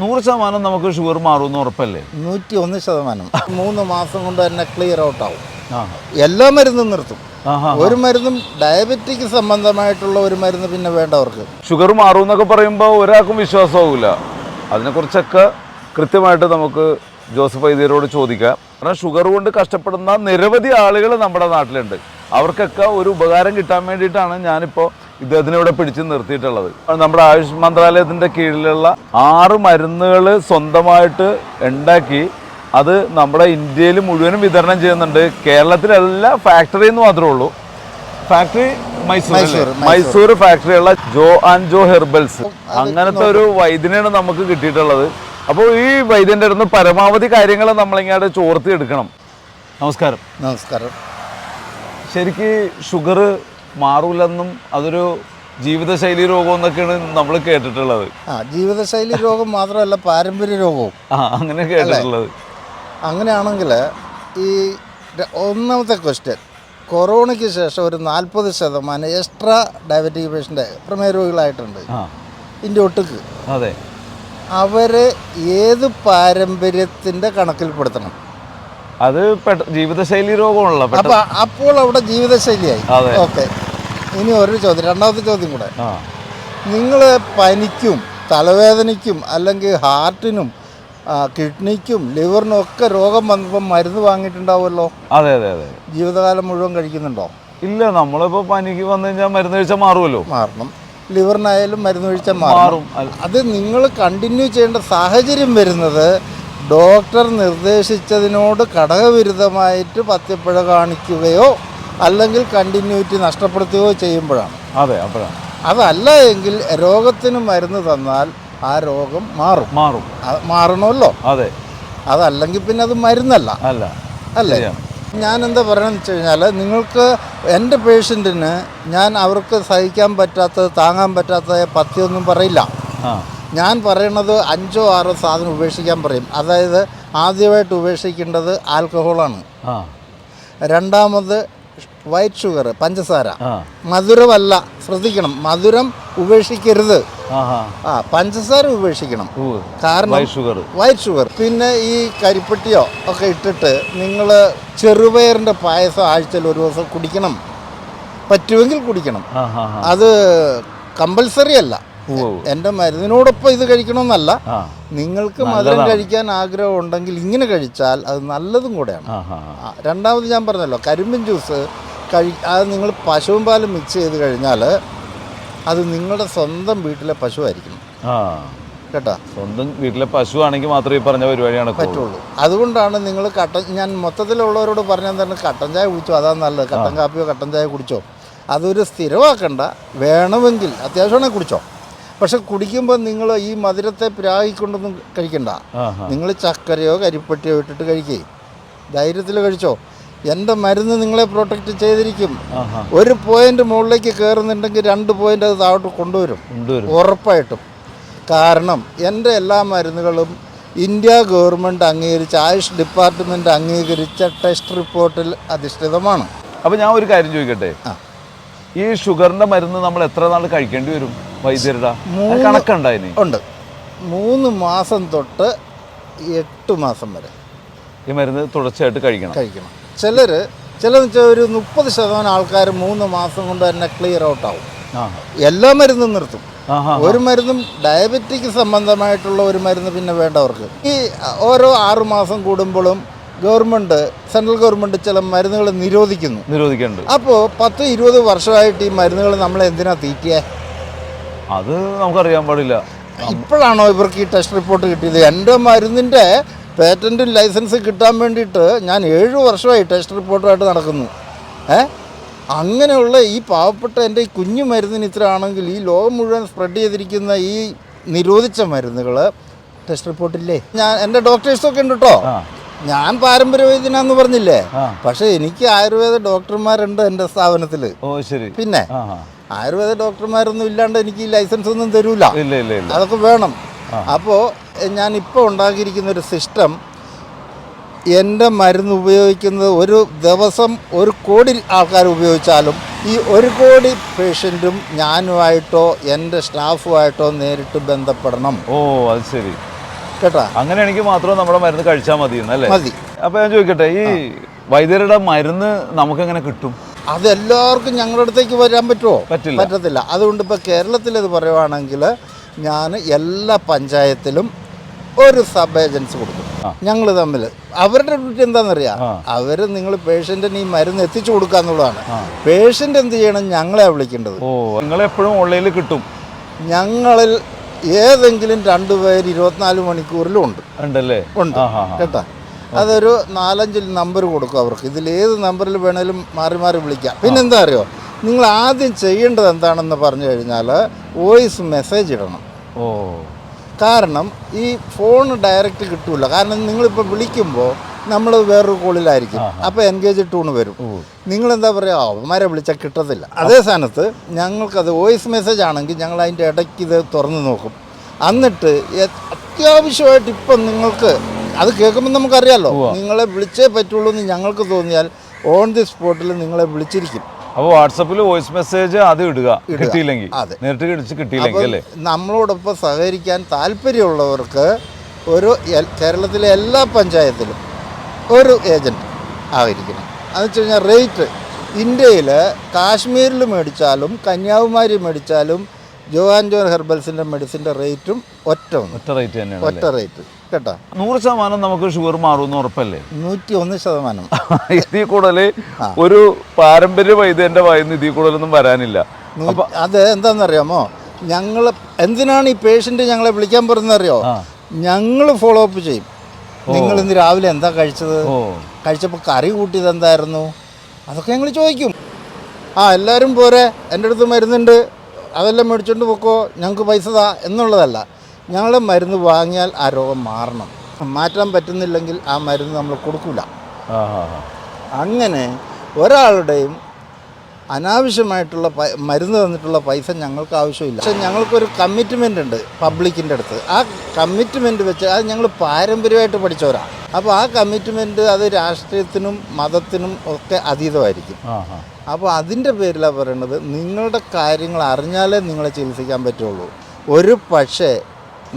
നൂറ് ശതമാനം നമുക്ക് ഷുഗർ മാറുമെന്ന് ഉറപ്പല്ലേ? നൂറ്റി ഒന്ന് ശതമാനം. മൂന്ന് മാസം കൊണ്ട് തന്നെ ക്ലിയർ ഔട്ട് ആവും. എല്ലാ മരുന്നും നിർത്തും. ഒരു മരുന്നും ഡയബറ്റിക് സംബന്ധമായിട്ടുള്ള ഒരു മരുന്ന് പിന്നെ വേണ്ടവർക്ക്. ഷുഗർ മാറും എന്നൊക്കെ പറയുമ്പോൾ ഒരാൾക്കും വിശ്വാസമാവില്ല അതിനെക്കുറിച്ചൊക്കെ കൃത്യമായിട്ട് നമുക്ക് ജോസഫ് വൈദ്യരോട് ചോദിക്കാം. കാരണം ഷുഗർ കൊണ്ട് കഷ്ടപ്പെടുന്ന നിരവധി ആളുകൾ നമ്മുടെ നാട്ടിലുണ്ട്. അവർക്കൊക്കെ ഒരു ഉപകാരം കിട്ടാൻ വേണ്ടിയിട്ടാണ് ഞാനിപ്പോൾ ഇദ്ദേഹത്തിനെ ഇവിടെ പിടിച്ചു നിർത്തിയിട്ടുള്ളത്. നമ്മുടെ ആയുഷ് മന്ത്രാലയത്തിന്റെ കീഴിലുള്ള ആറ് മരുന്നുകൾ സ്വന്തമായിട്ട് ഉണ്ടാക്കി അത് നമ്മുടെ ഇന്ത്യയിൽ മുഴുവനും വിതരണം ചെയ്യുന്നുണ്ട്. കേരളത്തിലല്ല ഫാക്ടറി എന്ന് മാത്രമേ ഉള്ളൂ. ഫാക്ടറി മൈസൂർ മൈസൂർ, ഫാക്ടറിയുള്ള ജോ ആൻഡ് ജോ ഹെർബൽസ്. അങ്ങനത്തെ ഒരു വൈദ്യനെയാണ് നമുക്ക് കിട്ടിയിട്ടുള്ളത്. അപ്പോൾ ഈ വൈദ്യന്റെ അടുത്ത് പരമാവധി കാര്യങ്ങൾ നമ്മളിങ്ങോട്ട് ചോർത്തി എടുക്കണം നമസ്കാരം. നമസ്കാരം. ശരിക്ക് ഷുഗർ മാറൂലെന്നും അതൊരു ജീവിതശൈലി രോഗം എന്നൊക്കെയാണ് നമ്മൾ കേട്ടിട്ടുള്ളത്. ആ ജീവിതശൈലി രോഗം മാത്രമല്ല പാരമ്പര്യ രോഗവും. ആ അങ്ങനെ കേട്ടിട്ടുള്ളത്. അങ്ങനെയാണെങ്കിൽ ഈ ഒന്നാമത്തെ ക്വസ്റ്റ്യൻ കൊറോണയ്ക്ക് ശേഷം ഒരു നാൽപ്പത് ശതമാനം എക്സ്ട്രാ ഡയബറ്റിക് പേഷ്യന്റ് പ്രമേയ രോഗികളായിട്ടുണ്ട്. ഇതിന്റെ ഇന്ത്യ ഒട്ടുക്ക്. അതെ. അവരെ ഏത് പാരമ്പര്യത്തിന്റെ കണക്കിൽപ്പെടുത്തണം? അത് ജീവിതശൈലി രോഗമാണല്ലോ പെട്ടെന്ന് അപ്പോൾ അവിടെ ജീവിതശൈലിയായി. ഓക്കെ ഇനി ഒരു ചോദ്യം രണ്ടാമത്തെ ചോദ്യം കൂടെ. നിങ്ങൾ പനിക്കും തലവേദനയ്ക്കും അല്ലെങ്കിൽ ഹാർട്ടിനും കിഡ്നിക്കും ലിവറിനും ഒക്കെ രോഗം വന്നപ്പോൾ മരുന്ന് വാങ്ങിയിട്ടുണ്ടാവുമല്ലോ? അതെ അതെ അതെ. ജീവിതകാലം മുഴുവൻ കഴിക്കുന്നുണ്ടോ? ഇല്ല നമ്മളിപ്പോൾ പനിക്ക് വന്നു കഴിഞ്ഞാൽ മരുന്ന് കഴിച്ചാൽ മാറുമല്ലോ. മാറണം. ലിവറിനായാലും മരുന്ന് കഴിച്ചാൽ മാറും. മാറും അത് നിങ്ങൾ കണ്ടിന്യൂ ചെയ്യേണ്ട സാഹചര്യം വരുന്നത് ഡോക്ടർ നിർദ്ദേശിച്ചതിനോട് ഘടകവിരുദ്ധമായിട്ട് പത്യപ്പുഴ കാണിക്കുകയോ അല്ലെങ്കിൽ കണ്ടിന്യൂറ്റി നഷ്ടപ്പെടുത്തുകയോ ചെയ്യുമ്പോഴാണ്. അതെ അപ്പോഴാണ്. അതല്ല എങ്കിൽ രോഗത്തിന് മരുന്ന് തന്നാൽ ആ രോഗം മാറും. മാറും. മാറണമല്ലോ. അതെ. അതല്ലെങ്കിൽ പിന്നെ അത് മരുന്നല്ല. അല്ല. അല്ലേ? ഞാൻ എന്താ പറയണമെന്ന് വെച്ച് കഴിഞ്ഞാൽ നിങ്ങൾക്ക് എന്റെ പേഷ്യന്റിന് ഞാൻ അവർക്ക് സഹിക്കാൻ പറ്റാത്തത് താങ്ങാൻ പറ്റാത്തതായ പത്തിയൊന്നും പറയില്ല. ഞാൻ പറയണത് അഞ്ചോ ആറോ സാധനം ഉപേക്ഷിക്കാൻ പറയും. അതായത് ആദ്യമായിട്ട് ഉപേക്ഷിക്കേണ്ടത് ആൽക്കഹോളാണ്. ആ. രണ്ടാമത് വൈറ്റ് ഷുഗർ പഞ്ചസാര. മധുരമല്ല ശ്രദ്ധിക്കണം. മധുരം ഉപേക്ഷിക്കരുത്. ആ പഞ്ചസാര ഉപേക്ഷിക്കണം. കാരണം ഷുഗർ. White sugar. പിന്നെ ഈ കരിപ്പെട്ടിയോ ഒക്കെ ഇട്ടിട്ട് നിങ്ങൾ ചെറുപയറിന്റെ പായസം ആഴ്ചയിൽ ഒരു ദിവസം കുടിക്കണം. പറ്റുമെങ്കിൽ കുടിക്കണം. അത് കമ്പൽസറി അല്ല. എന്റെ മരുന്നിനോടൊപ്പം ഇത് കഴിക്കണമെന്നല്ല. നിങ്ങൾക്ക് മധുരം കഴിക്കാൻ ആഗ്രഹം ഉണ്ടെങ്കിൽ ഇങ്ങനെ കഴിച്ചാൽ അത് നല്ലതും കൂടെയാണ്. രണ്ടാമത് ഞാൻ പറഞ്ഞല്ലോ കരിമ്പിൻ ജ്യൂസ് കഴി അത് നിങ്ങൾ പശുവും പാലും മിക്സ് ചെയ്ത് കഴിഞ്ഞാൽ അത് നിങ്ങളുടെ സ്വന്തം വീട്ടിലെ പശുവായിരിക്കണം. കേട്ടോ? സ്വന്തം വീട്ടിലെ പശു ആണെങ്കിൽ മാത്രമേ ഈ പറഞ്ഞ പരിപാടിയാണ് പറ്റുള്ളൂ. അതുകൊണ്ടാണ് നിങ്ങൾ കട്ടൻ ഞാൻ മൊത്തത്തിലുള്ളവരോട് പറഞ്ഞാൽ തന്നെ കട്ടൻ ചായ കുടിച്ചോ? അതാ നല്ലത്. കട്ടൻ കാപ്പിയോ കട്ടൻ ചായ കുടിച്ചോ? അതൊരു സ്ഥിരമാക്കണ്ട. വേണമെങ്കിൽ അത്യാവശ്യമാണെങ്കിൽ കുടിച്ചോ. പക്ഷെ കുടിക്കുമ്പോൾ നിങ്ങൾ ഈ മധുരത്തെ പ്രാഗിക്കൊണ്ടൊന്നും കഴിക്കണ്ട. നിങ്ങൾ ചക്കരയോ കരിപ്പട്ടിയോ ഇട്ടിട്ട് കഴിക്കേ. ധൈര്യത്തിൽ കഴിച്ചോ. എന്റെ മരുന്ന് നിങ്ങളെ പ്രൊട്ടക്റ്റ് ചെയ്തിരിക്കും. ഒരു പോയിന്റ് മുകളിലേക്ക് കയറുന്നുണ്ടെങ്കിൽ രണ്ട് പോയിന്റ് അത് താഴോട്ട് കൊണ്ടുവരും. ഉറപ്പായിട്ടും. കാരണം എന്റെ എല്ലാ മരുന്നുകളും ഇന്ത്യ ഗവൺമെന്റ് അംഗീകരിച്ച ആയുഷ് ഡിപ്പാർട്ട്മെന്റ് അംഗീകരിച്ച ടെസ്റ്റ് റിപ്പോർട്ടിൽ അധിഷ്ഠിതമാണ്. അപ്പോൾ ഞാൻ ഒരു കാര്യം ചോദിക്കട്ടെ? ഈ ഷുഗറിന്റെ മരുന്ന് നമ്മൾ എത്ര നാൾ കഴിക്കേണ്ടി വരും വൈദ്യരുടെ? മൂന്ന് കണക്കുണ്ടോ ഉണ്ട്. മൂന്ന് മാസം തൊട്ട് എട്ട് മാസം വരെ. ഈ മരുന്ന് തുടർച്ചയായിട്ട് കഴിക്കണം. കഴിക്കണം. ചിലർ ചില വെച്ചാൽ ഒരു മുപ്പത് ശതമാനം ആൾക്കാർ മൂന്ന് മാസം കൊണ്ട് തന്നെ ക്ലിയർ ഔട്ട് ആവും. എല്ലാ മരുന്നും നിർത്തും. ഒരു മരുന്നും ഡയബറ്റിക് സംബന്ധമായിട്ടുള്ള ഒരു മരുന്ന് പിന്നെ വേണ്ടവർക്ക്. ഈ ഓരോ ആറുമാസം കൂടുമ്പോഴും ഗവൺമെന്റ് സെൻട്രൽ ഗവൺമെന്റ് ചില മരുന്നുകൾ നിരോധിക്കുന്നു. നിരോധിക്കുന്നുണ്ട് അപ്പോൾ പത്ത് ഇരുപത് വർഷമായിട്ട് ഈ മരുന്നുകൾ നമ്മൾ എന്തിനാ തീറ്റിയേ? അത് നമുക്കറിയാൻ പാടില്ല. ഇപ്പോഴാണോ ഇവർക്ക് ഈ ടെസ്റ്റ് റിപ്പോർട്ട് കിട്ടിയത്? എന്റെ മരുന്നിന്റെ പേറ്റന്റും ലൈസൻസ് കിട്ടാൻ വേണ്ടിയിട്ട് ഞാൻ ഏഴ് വർഷമായി ടെസ്റ്റ് റിപ്പോർട്ടറായിട്ട് നടക്കുന്നു. ഏ? അങ്ങനെയുള്ള ഈ പാവപ്പെട്ട എന്റെ ഈ കുഞ്ഞു മരുന്നിന് ഇത്ര ആണെങ്കിൽ ഈ ലോകം മുഴുവൻ സ്പ്രെഡ് ചെയ്തിരിക്കുന്ന ഈ നിരോധിച്ച മരുന്നുകൾ ടെസ്റ്റ് റിപ്പോർട്ടില്ലേ ഞാൻ എന്റെ ഡോക്ടേഴ്സൊക്കെ ഉണ്ട് കേട്ടോ ഞാൻ പാരമ്പര്യ വൈദ്യനാന്ന് പറഞ്ഞില്ലേ? പക്ഷെ എനിക്ക് ആയുർവേദ ഡോക്ടർമാരുണ്ട് എന്റെ സ്ഥാപനത്തിൽ ഓ ശരി. പിന്നെ ആയുർവേദ ഡോക്ടർമാരൊന്നും ഇല്ലാണ്ട് എനിക്ക് ഈ ലൈസൻസ് ഒന്നും തരൂല അതൊക്കെ വേണം. അപ്പോൾ ഞാൻ ഇപ്പോൾ ഉണ്ടാക്കിയിരിക്കുന്ന ഒരു സിസ്റ്റം എന്റെ മരുന്ന് ഉപയോഗിക്കുന്നത് ഒരു ദിവസം ഒരു കോടി ആൾക്കാർ ഉപയോഗിച്ചാലും ഈ ഒരു കോടി പേഷ്യന്റും ഞാനുമായിട്ടോ എന്റെ സ്റ്റാഫുമായിട്ടോ നേരിട്ട് ബന്ധപ്പെടണം. ഓ അത് ശരി. കേട്ടാ? അങ്ങനെയാണെങ്കിൽ മാത്രം നമ്മുടെ മരുന്ന് കഴിച്ചാൽ മതി എന്നല്ലേ മതി. അപ്പോൾ ഞാൻ ചോദിക്കട്ടെ ഈ വൈദ്യരുടെ മരുന്ന് നമുക്ക് എങ്ങനെ കിട്ടും? അതെല്ലാവർക്കും ഞങ്ങളുടെ അടുത്തേക്ക് വരാൻ പറ്റുമോ? പറ്റില്ല. പറ്റത്തില്ല. അതുകൊണ്ട് ഇപ്പോൾ കേരളത്തിൽ ഇത് പറയുവാണെങ്കിൽ ഞാൻ എല്ലാ പഞ്ചായത്തിലും ഒരു സബ് ഏജൻസി കൊടുക്കും. ഞങ്ങൾ തമ്മിൽ. അവരുടെ ഡ്യൂട്ടി എന്താണെന്നറിയാം അവർ നിങ്ങൾ പേഷ്യന്റിന് ഈ മരുന്ന് എത്തിച്ചു കൊടുക്കുക എന്നുള്ളതാണ്. പേഷ്യന്റ് എന്ത് ചെയ്യണം? ഞങ്ങളെ വിളിക്കേണ്ടത്. എപ്പോഴും ഓൺലൈനിൽ കിട്ടും. ഞങ്ങളിൽ ഏതെങ്കിലും രണ്ട് പേര് ഇരുപത്തിനാല് മണിക്കൂറിലും ഉണ്ട്. ഉണ്ടല്ലേ? ഉണ്ട്. കേട്ടാ? അതൊരു നാലഞ്ച് നമ്പർ കൊടുക്കും അവർക്ക്. ഇതിൽ ഏത് നമ്പറിൽ വേണേലും മാറി മാറി വിളിക്കാം. പിന്നെന്താ അറിയോ? നിങ്ങൾ ആദ്യം ചെയ്യേണ്ടത് എന്താണെന്ന് പറഞ്ഞു കഴിഞ്ഞാൽ വോയിസ് മെസ്സേജ് ഇടണം. ഓ. കാരണം ഈ ഫോൺ ഡയറക്റ്റ് കിട്ടൂല. കാരണം നിങ്ങളിപ്പോൾ വിളിക്കുമ്പോൾ നമ്മൾ വേറൊരു കോളിലായിരിക്കും. അപ്പോൾ എൻഗേജ് ടൂണ് വരും. നിങ്ങളെന്താ നിങ്ങൾ എന്താ പറയുക അവന്മാരെ വിളിച്ചാൽ കിട്ടത്തില്ല. അതേ സ്ഥാനത്ത് ഞങ്ങൾക്കത് വോയിസ് മെസ്സേജ് ആണെങ്കിൽ ഞങ്ങൾ അതിന്റെ ഇടയ്ക്ക് ഇത് തുറന്ന് നോക്കും. എന്നിട്ട് അത്യാവശ്യമായിട്ട് ഇപ്പം നിങ്ങൾക്ക് അത് കേൾക്കുമ്പോൾ നമുക്കറിയാമല്ലോ നിങ്ങളെ വിളിച്ചേ പറ്റുള്ളൂ എന്ന് ഞങ്ങൾക്ക് തോന്നിയാൽ ഓൺ ദി സ്പോട്ടിൽ നിങ്ങളെ വിളിച്ചിരിക്കും. അപ്പോൾ വാട്സപ്പിൽ വോയിസ് മെസ്സേജ് അത് ഇടുക. കിട്ടിയില്ലെങ്കിൽ. നേരിട്ട് കിടിച്ച് കിട്ടിയില്ലെങ്കിൽ അല്ലേ? നമ്മളോടൊപ്പം സഹകരിക്കാൻ താല്പര്യമുള്ളവർക്ക് ഒരു കേരളത്തിലെ എല്ലാ പഞ്ചായത്തിലും ഒരു ഏജന്റ് ആയിരിക്കണം. അതെന്ന് വെച്ച് കഴിഞ്ഞാൽ റേറ്റ് ഇന്ത്യയിൽ കാശ്മീരിൽ മേടിച്ചാലും കന്യാകുമാരി മേടിച്ചാലും ജോഹാൻ ജോൺ ഹെർബൽസിന്റെ മെഡിസിന്റെ റേറ്റും ഒറ്റ ഒന്ന്. ഒറ്റ റേറ്റ് തന്നെയാണ് ഒറ്റ റേറ്റ്. കേട്ടോ? നൂറ് ശതമാനം നമുക്ക് ഷുഗർ മാറുമെന്ന് ഉറപ്പല്ലേ? നൂറ്റി ഒന്ന് ശതമാനം. ഇതിൽ കൂടുതൽ ഒരു പാരമ്പര്യ വൈദ്യന്റെ വായിന്ന് ഇതിൽ കൂടുതലൊന്നും വരാനില്ല. അത് എന്താണെന്നറിയാമോ ഞങ്ങൾ എന്തിനാണ് ഈ പേഷ്യന്റ് ഞങ്ങളെ വിളിക്കാൻ അറിയോ ഞങ്ങൾ ഫോളോ അപ്പ് ചെയ്യും. നിങ്ങൾ ഇന്ന് രാവിലെ എന്താ കഴിച്ചത്? കഴിച്ചപ്പോൾ കറി കൂട്ടിയത് എന്തായിരുന്നു? അതൊക്കെ ഞങ്ങൾ ചോദിക്കും. ആ എല്ലാവരും പോരെ. എന്റെ അടുത്ത് മരുന്നുണ്ട്. അതെല്ലാം മേടിച്ചുകൊണ്ട് പോക്കോ ഞങ്ങൾക്ക് പൈസ താ എന്നുള്ളതല്ല. ഞങ്ങൾ മരുന്ന് വാങ്ങിയാൽ ആ രോഗം മാറണം. മാറ്റാൻ പറ്റുന്നില്ലെങ്കിൽ ആ മരുന്ന് നമ്മൾ കൊടുക്കില്ല. അങ്ങനെ ഒരാളുടെയും അനാവശ്യമായിട്ടുള്ള മരുന്ന് തന്നിട്ടുള്ള പൈസ ഞങ്ങൾക്ക് ആവശ്യമില്ല. പക്ഷെ ഞങ്ങൾക്കൊരു കമ്മിറ്റ്മെന്റ് ഉണ്ട് പബ്ലിക്കിന്റെ അടുത്ത്. ആ കമ്മിറ്റ്മെന്റ് വെച്ച് അത് ഞങ്ങൾ പാരമ്പര്യമായിട്ട് പഠിച്ചവരാണ് അപ്പോൾ ആ കമ്മിറ്റ്മെന്റ് അത് രാഷ്ട്രീയത്തിനും മതത്തിനും ഒക്കെ അതീതമായിരിക്കും. അപ്പോൾ അതിന്റെ പേരിലാണ് പറയുന്നത് നിങ്ങളുടെ കാര്യങ്ങൾ അറിഞ്ഞാലേ നിങ്ങളെ ചികിത്സിക്കാൻ പറ്റുള്ളൂ. ഒരു പക്ഷേ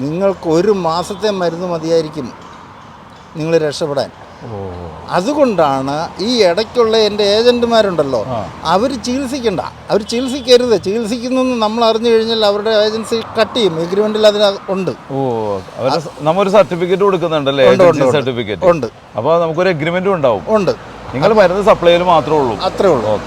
നിങ്ങൾക്ക് ഒരു മാസത്തെ മരുന്ന് മതിയായിരിക്കും നിങ്ങൾ രക്ഷപ്പെടാൻ. അതുകൊണ്ടാണ് ഈ ഇടയ്ക്കുള്ള എന്റെ ഏജന്റുമാരുണ്ടല്ലോ. അവർ ചികിത്സിക്കണ്ട. അവർ ചികിത്സിക്കരുത്. ചികിത്സിക്കുന്നു നമ്മൾ അറിഞ്ഞു കഴിഞ്ഞാൽ അവരുടെ ഏജൻസി കട്ട് ചെയ്യും. എഗ്രിമെന്റിൽ അതിന് ഉണ്ട്. ഓ നമ്മൊരു സർട്ടിഫിക്കറ്റ് കൊടുക്കുന്നുണ്ടല്ലേ. സർട്ടിഫിക്കറ്റ്. ഉണ്ട്. അപ്പോൾ നമുക്കൊരു എഗ്രിമെന്റും ഉണ്ടാവും. ഉണ്ട്. നിങ്ങൾ മരുന്ന് സപ്ലൈയിൽ മാത്രമേ ഉള്ളൂ. അത്രേ ഉള്ളൂ.